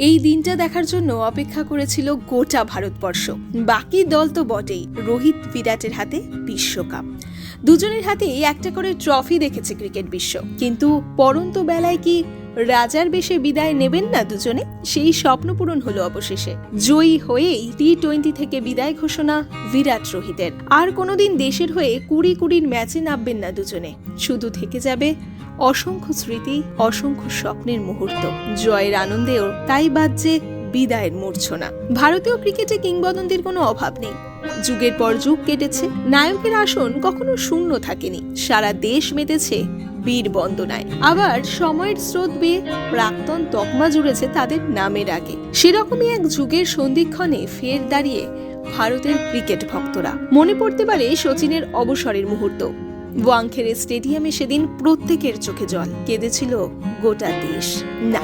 এই দিনটা দেখার জন্য অপেক্ষা করেছিল গোটা ভারতবর্ষ। বাকি দল তো বটেই, রোহিত বিরাটের হাতে বিশ্বকাপ। দুজনের হাতেই একটা করে ট্রফি দেখেছে ক্রিকেট বিশ্ব। কিন্তু পরন্ত বেলায় কি রাজার বেশে বিদায় নেবেন না দুজনে? সেই স্বপ্ন পূরণ হলো অবশেষে। জয়ী হয়েই টি টোয়েন্টি থেকে বিদায় ঘোষণা বিরাট রোহিতের। আর কোনোদিন দেশের হয়ে কুড়ি কুড়ির ম্যাচে নামবেন না দুজনে। শুধু থেকে যাবে অসংখ্য স্মৃতি, অসংখ্য স্বপ্নের মুহূর্ত। জয়ের আনন্দেও তাই বাজছে বিদায়ের মূর্ছনা। ভারতীয় ক্রিকেটে কিংবদন্তির কোনো অভাব নেই। যুগের পর যুগ কেটেছে, নায়কের আসন কখনো শূন্য থাকেনি। সারা দেশ মেতেছে বীর বন্দনায়। আবার সময়ের স্রোত বেয়ে প্রাক্তন তকমা জুড়েছে তাদের নামের আগে। সেরকমই এক যুগের সন্ধিক্ষণে ফের দাঁড়িয়ে ভারতের ক্রিকেট ভক্তরা। মনে পড়তে পারে সচিনের অবসরের মুহূর্ত। ওয়াংখেড়ে স্টেডিয়ামে সেদিন প্রত্যেকের চোখে জল। কেঁদেছিল গোটা দেশ। না,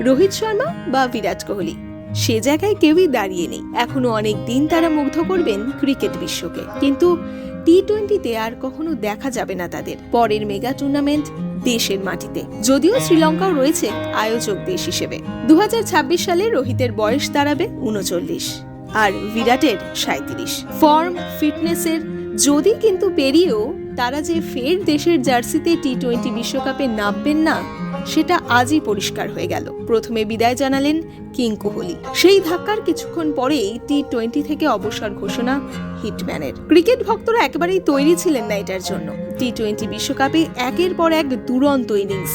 রোহিত শর্মা বা বিরাট কোহলি। সে জায়গায় কেউই দাঁড়িয়ে নেই। এখনও অনেক দিন তারা মুগ্ধ করবেন ক্রিকেট বিশ্বকে। কিন্তু টি টোয়েন্টিতে আর কখনো দেখা যাবে না তাদের। পরের মেগা টুর্নামেন্ট দেশের মাটিতে। যদিও শ্রীলঙ্কাও রয়েছে আয়োজক দেশ হিসেবে। দু হাজার ছাব্বিশ সালে রোহিতের বয়স দাঁড়াবে উনচল্লিশ। আর বিরাটের সাঁত্রিশ ফর্ম, ফিটনেসের যদি কিন্তু পেরিয়েও তারা যে ফের দেশের জার্সিতে টি টোয়েন্টি বিশ্বকাপে নামবেন না, সেটা আজই পরিষ্কার হয়ে গেল। প্রথমে বিদায় জানালেন কিং কোহলি। সেই ধাক্কার কিছুক্ষণ পরেই টি টোয়েন্টি থেকে অবসর ঘোষণা হিটম্যানের। ক্রিকেট ভক্তরা একেবারেই তৈরি ছিলেন না এটার জন্য। টি টোয়েন্টি বিশ্বকাপে একের পর এক দুরন্ত ইনিংস।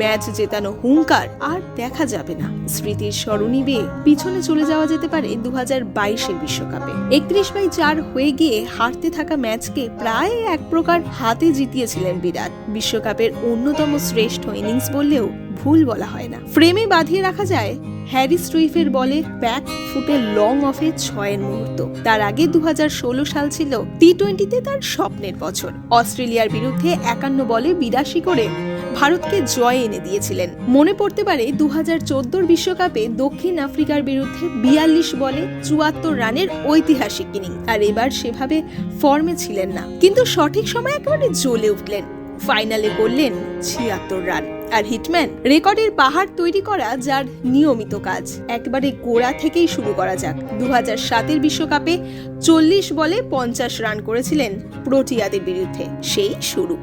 ম্যাচ জেতানো হুঙ্কার আর দেখা যাবে না। স্মৃতির স্মরণী বেয়ে পিছনে চলে যাওয়া যেতে পারে দু হাজার বাইশের বিশ্বকাপে। একত্রিশ বাই চার হয়ে গিয়ে হারতে থাকা ম্যাচকে প্রায় এক প্রকার হাতে জিতিয়েছিলেন বিরাট। বিশ্বকাপের অন্যতম শ্রেষ্ঠ ইনিংস বললেও ভুল বলা হয় না। ফ্রেমে বাঁধিয়ে রাখা যায় হ্যারি স্ট্রুইফের বলে প্যাক ফুটে লং অফে ছয়ের মুহূর্ত। তার আগে দুহাজার ষোলো সাল ছিল টি টোয়েন্টিতে তার স্বপ্নের বছর। অস্ট্রেলিয়ার বিরুদ্ধে একান্ন বলে বিরাশি করে ভারতকে জয় এনে দিয়েছিলেন। মনে পড়তে পারে দু হাজার বিশ্বকাপে দক্ষিণ আফ্রিকার বিরুদ্ধে বিয়াল্লিশ বলে চুয়াত্তর রানের ঐতিহাসিক ইনিং। আর এবার সেভাবে ফর্মে ছিলেন না। কিন্তু সঠিক সময় একেবারে জ্বলে উঠলেন। ফাইনালে করলেন ছিয়াত্তর রান। আর হিটম্যান। রেকর্ডের পাহাড় তৈরি করা যার নিয়মিত কাজ। একবারে গোড়া থেকেই শুরু করা যাক। দু হাজার সাতের বিশ্বকাপে চল্লিশ বলে পঞ্চাশ রান করেছিলেন প্রোটিয়াদের বিরুদ্ধে। সেই শুরু।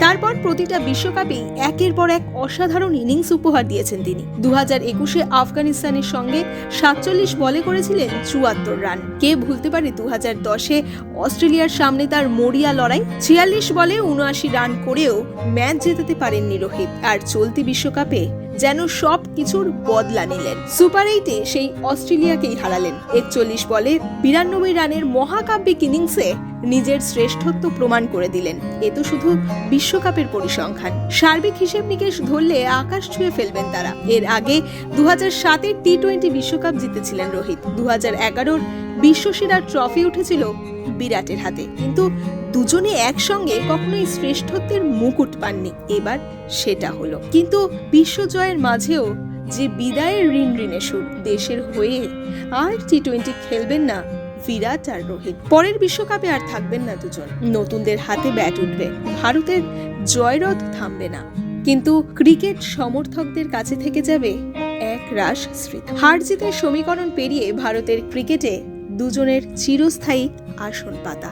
তারপর প্রতিটা বিশ্বকাপেই একের পর এক অসাধারণ ইনিংস উপহার দিয়েছেন তিনি। দু হাজার একুশে আফগানিস্তানের সঙ্গে সাতচল্লিশ বলে করেছিলেন চুয়াত্তর রান। কে ভুলতে পারে দু হাজার দশে অস্ট্রেলিয়ার সামনে তার মরিয়া লড়াই? ছিয়াল্লিশ বলে উনআশি রান করেও ম্যাচ জেতাতে পারেননি রোহিত। আর চলতি বিশ্বকাপে যেন সব কিছুর বদলা নিলেন। সুপার এইটে সেই অস্ট্রেলিয়াকেই হারালেন। একচল্লিশ বলে বিরানব্বই রানের মহাকাব্যিক ইনিংসে নিজের শ্রেষ্ঠত্ব প্রমাণ করে দিলেন। এ তো শুধু বিশ্বকাপের পরিসংখ্যান। সার্বিক হিসেব নিকেশ ধরলে আকাশ ছুঁয়ে ফেলবেন তারা। এর আগে দু হাজার সাতের টি টোয়েন্টি বিশ্বকাপ জিতেছিলেন রোহিত। দু হাজার এগারোর বিশ্বসেরার ট্রফি উঠেছিল বিরাটের হাতে। কিন্তু দুজনে একসঙ্গে কখনোই শ্রেষ্ঠত্বের মুকুট পাননি। এবার সেটা হলো। কিন্তু বিশ্বজয়ের মাঝেও যে বিদায়ের ঋণ ঋণে সুর দেশের হয়ে আর টি টোয়েন্টি খেলবেন না বিরাট আর রোহিত। পরের বিশ্বকাপে আর থাকবেন না দুজন। নতুনদের হাতে ব্যাট উঠবে। ভারতের জয়রথ থামবে না। কিন্তু ক্রিকেট সমর্থকদের কাছে থেকে যাবে এক রাস স্মৃতি। হার জিতের সমীকরণ পেরিয়ে ভারতের ক্রিকেটে দুজনের চিরস্থায়ী আসন পাতা